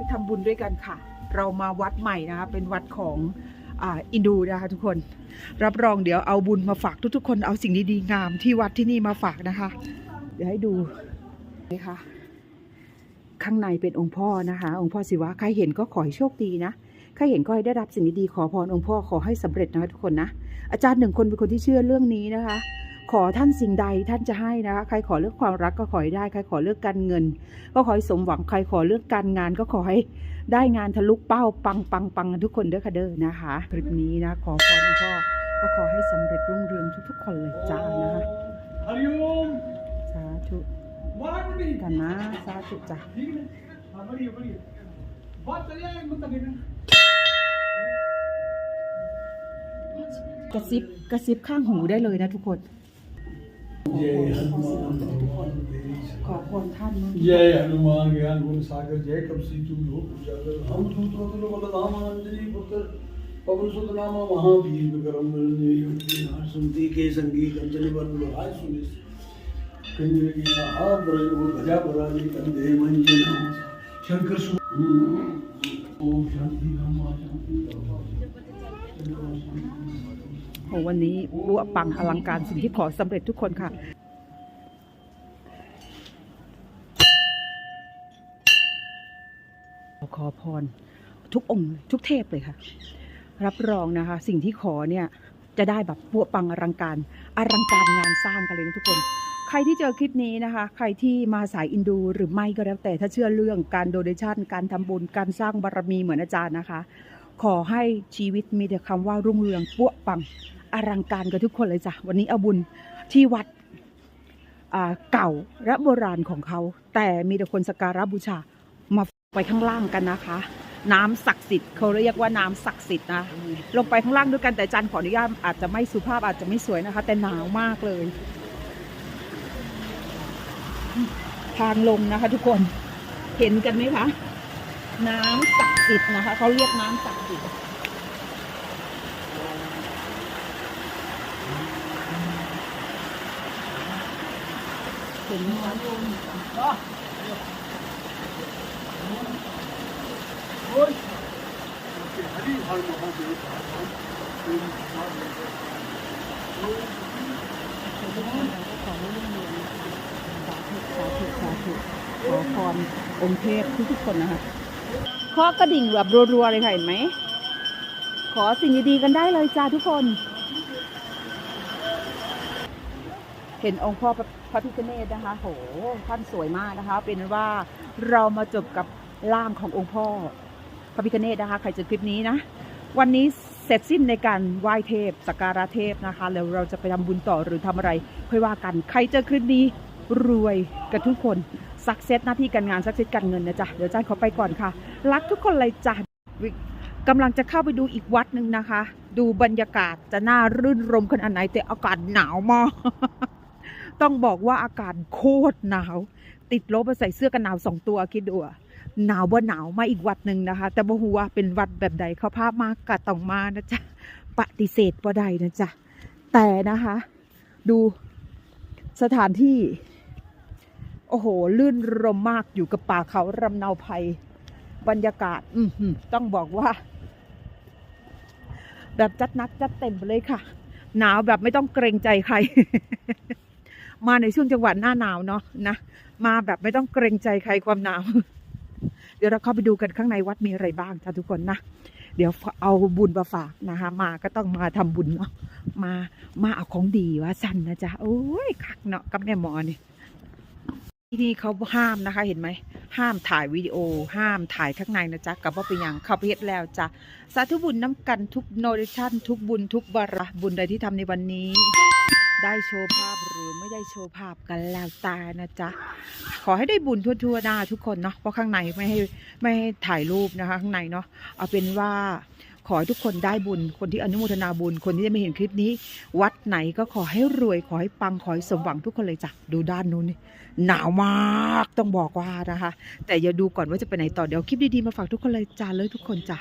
ไปทำบุญด้วยกันค่ะ เรามาวัดใหม่นะคะ เป็นวัดของอ,อินดูนะคะทุกคน รับรองเดี๋ยวเอาบุญมาฝากทุกๆ คน เอาสิ่งดีๆงามที่วัดที่นี่มาฝากนะคะ เดี๋ยวให้ดูนี่ค่ะ ข้างในเป็นองค์พ่อนะคะ องค์พ่อศิวะ ใครเห็นก็ขอให้โชคดีนะ ใครเห็นก็ให้ได้รับสิ่งดีๆขอพรองค์พ่อขอให้สำเร็จนะคะทุกคนนะ อาจารย์หนึ่งคนเป็นคนที่เชื่อเรื่องนี้นะคะ ขอท่านสิ่งใดท่านจะให้นะคะใครขอเรื่องความรักก็ขอให้ได้ ใครขอเรื่องการเงิน ก็ขอให้สมหวังใครขอเรื่องการงานก็ขอให้ได้งานทะลุเป้าปังปังปังทุกคนเด้อค่ะเด้อนะคะคลิปนี้นะขอพรพ่อก็ขอให้สำเร็จรุ่งเรืองทุกๆ คนเลยจ้านะคะสาธุกันนะสาธุจ้ะกระซิบกระซิบข้างหูได้เลยนะทุกคน जय हनुमान का कौन था जय हनुमान ज्ञान गुण सागर जय कब सी तू लोग उजागर हम सूत्रों से लोग बलधाम आनंदनी पुत्र पवन सुत नामा महावीर विक्रम सुनती के संगी कंचन वन लोहाय सुने कंजन की महा ब्रज वो भजा भरानी कंधे मंजना शंकर सु ओम शांति नमः शांति नमः โหวันนี้บัวปังอลังการสิ่งที่ขอสำเร็จทุกคนค่ะขอพรทุกองค์ทุกเทพเลยค่ะ รับรองนะคะ สิ่งที่ขอเนี่ยจะได้แบบปัวปังอลังการอลังการงานสร้างกันเลยนะทุกคน ใครที่เจอคลิปนี้นะคะ ใครที่มาสายอินดูหรือไม่ก็แล้วแต่ถ้าเชื่อเรื่องการโดเนชั่น การทำบุญการสร้างบารมีเหมือนอาจารย์นะคะ ขอให้ชีวิตมีแต่คำว่ารุ่งเรืองปัวปัง อลังการกับทุกคนเลยจ้ะ วันนี้เอาบุญที่วัดเก่าและโบราณของเขา แต่มีแต่คนสักการะบูชามาไปข้างล่างกันนะคะ น้ำศักดิ์สิทธิ์เขาเรียกว่าน้ำศักดิ์สิทธิ์นะลงไปข้างล่างด้วยกันแต่จันขออนุญาตอาจจะไม่สุภาพอาจจะไม่สวยนะคะ แต่หนาวมากเลย ทางลงนะคะ ทุกคนเห็นกันไหมคะ น้ำศักดิ์สิทธิ์นะคะเขาเรียกน้ำศักดิ์สิทธิ์ ถึงของเอนองค์เทพทุกๆคนนะคะขอกระดิ่งแบบรัวๆเลยค่ะเห็นไหม ขอสิ่งดีๆกันได้เลยจ้าทุกคน เห็นองค์พ่อพระพิฆเนศนะคะโหท่านสวยมากนะคะ เป็นว่าเรามาจบกับร่างขององค์พ่อพระพิฆเนศนะคะ ใครเจอคลิปนี้นะ วันนี้เสร็จสิ้นในการไหว้เทพสักการะเทพนะคะ แล้วเราจะไปทำบุญต่อหรือทำอะไรค่อยว่ากัน ใครเจอคลิปนี้รวยกันทุกคนสักเซตหน้าที่การงานสักเซตการเงินนะจ๊ะ เดี๋ยวจ้าขอไปก่อนค่ะ รักทุกคนเลยจ้ะกำลังจะเข้าไปดูอีกวัดหนึ่งนะคะ ดูบรรยากาศจะน่ารื่นรมขนาดไหนแต่อากาศหนาวมาก ต้องบอกว่าอากาศโคตรหนาว ติดลบไปใส่เสื้อกันหนาวสองตัวคิดดูหนาวบ่หนาวมาอีกวัดหนึ่งนะคะ แต่บ่ฮู้ว่าเป็นวัดแบบใดเขาภาพมากกะต้องมานะจ๊ะปฏิเสธบ่ได้นะจ๊ะแต่นะคะ ดูสถานที่ โอ้โห ลื่นรมมากอยู่กับป่าเขารำเนาภัยบรรยากาศ อืต้องบอกว่า แบบจัดนักจัดเต็มไปเลยค่ะ หนาวแบบไม่ต้องเกรงใจใคร มาในช่วงจังหวัดหน้าหนาวเนาะนะ มาแบบไม่ต้องเกรงใจใครความหนาว เดี๋ยวเราเข้าไปดูกันข้างในวัดมีอะไรบ้างจ้ะทุกคนนะ เดี๋ยวเอาบุญมาฝากนะคะ มาก็ต้องมาทำบุญเนาะ มามาเอาของดีว่าสั้นนะจ๊ะโอ้ยคักเนาะกับแม่หมอนี่ที่นี่เขาห้ามนะคะเห็นไหม ห้ามถ่ายวิดีโอ ห้ามถ่ายข้างในนะจ๊ะกับว่าเป็นอย่างเข้าไปเฮ็ดแล้วจ้ะสาธุบุญน้ำกันทุกโนดิชั่นทุกบุญทุกบาระบุญใดที่ทำในวันนี้ ได้โชว์ภาพหรือไม่ได้โชว์ภาพกันแล้วแตานะจ๊ะ ขอให้ได้บุญทั่วๆหน้าทุกคนเนาะเพราะข้างในไม่ให้ไม่ให้ถ่ายรูปนะคะข้างในเนาะเอาเป็นว่าขอให้ทุกคนได้บุญ คนที่อนุโมทนาบุญ คนที่จะไม่เห็นคลิปนี้ วัดไหนก็ขอให้รวย ขอให้ปัง ขอให้สมหวังทุกคนเลยจ้ะ ดูด้านนู้นนี่ หนาวมาก ต้องบอกว่านะคะ แต่อย่าดูก่อนว่าจะไปไหนต่อ เดี๋ยวคลิปดีๆมาฝากทุกคนเลยจ้าเลยทุกคนจ้ะ